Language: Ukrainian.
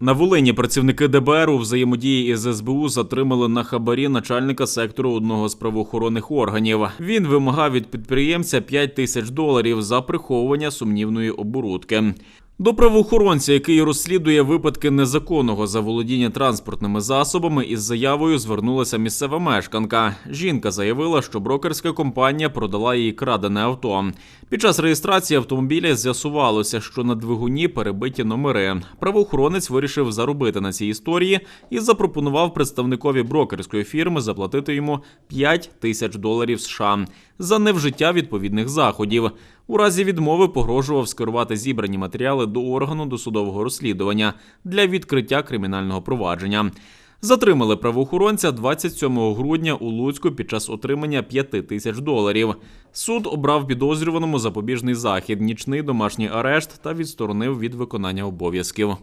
На Волині працівники ДБР у взаємодії із СБУ затримали на хабарі начальника сектору одного з правоохоронних органів. Він вимагав від підприємця 5 тисяч доларів за приховування сумнівної оборудки. До правоохоронця, який розслідує випадки незаконного заволодіння транспортними засобами, із заявою звернулася місцева мешканка. Жінка заявила, що брокерська компанія продала їй крадене авто. Під час реєстрації автомобіля з'ясувалося, що на двигуні перебиті номери. Правоохоронець вирішив заробити на цій історії і запропонував представникові брокерської фірми заплатити йому 5 тисяч доларів США за невжиття відповідних заходів. У разі відмови погрожував скерувати зібрані матеріали до органу досудового розслідування для відкриття кримінального провадження. Затримали правоохоронця 27 грудня у Луцьку під час отримання 5 тисяч доларів. Суд обрав підозрюваному запобіжний захід, нічний домашній арешт та відсторонив від виконання обов'язків.